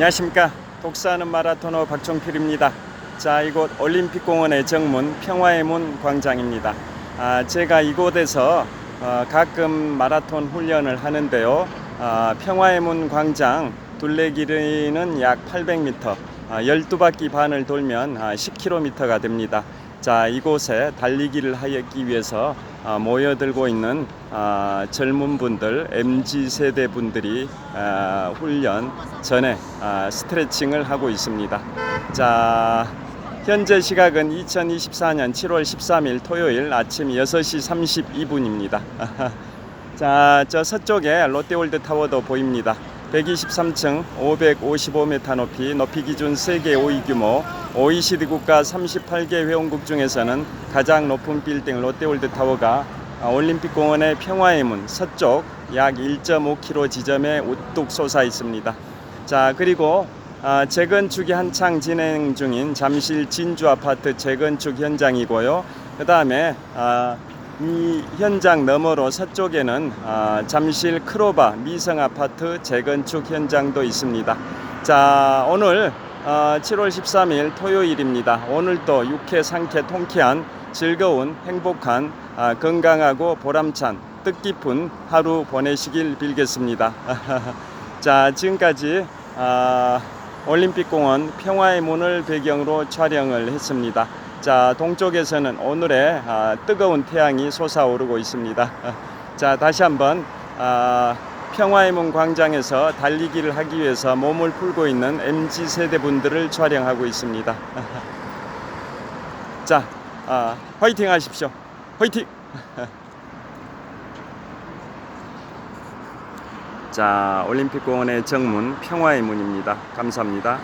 안녕하십니까. 독사하는 마라토너 박종필입니다. 자 이곳 올림픽공원의 정문 평화의 문 광장입니다. 아, 제가 이곳에서 어, 가끔 마라톤 훈련을 하는데요. 아, 평화의 문 광장 둘레 길이는 약 800m 아, 12바퀴 반을 돌면 아, 10km가 됩니다 자 이곳에 달리기를 하기 위해서 아, 모여들고 있는 아, 젊은 분들 MZ 세대 분들이 아, 훈련 전에 아, 스트레칭을 하고 있습니다. 자 현재 시각은 2024년 7월 13일 토요일 아침 6시 32분입니다. 자, 저 서쪽에 롯데월드 타워도 보입니다. 123층 555m 높이 높이 기준 세계 5위 규모 OECD 국가 38개 회원국 중에서는 가장 높은 빌딩 롯데월드 타워가 아, 올림픽 공원의 평화의 문 서쪽 약 1.5km 지점에 우뚝 솟아 있습니다. 자, 그리고 아, 재건축이 한창 진행 중인 잠실 진주 아파트 재건축 현장이고요. 그 다음에 아, 이 현장 너머로 서쪽에는 아, 잠실 크로바 미성 아파트 재건축 현장도 있습니다. 자, 오늘 어, 7월 13일 토요일입니다. 오늘도 유쾌, 상쾌, 통쾌한 즐거운, 행복한, 아, 건강하고 보람찬, 뜻깊은 하루 보내시길 빌겠습니다. 자, 지금까지 아, 올림픽공원 평화의 문을 배경으로 촬영을 했습니다. 자, 동쪽에서는 오늘의 아, 뜨거운 태양이 솟아오르고 있습니다. 자, 다시 한번 아, 평화의 문 광장에서 달리기를 하기 위해서 몸을 풀고 있는 MZ 세대 분들을 촬영하고 있습니다. 자, 아, 화이팅 하십시오. 화이팅! 자, 올림픽공원의 정문 평화의 문입니다. 감사합니다.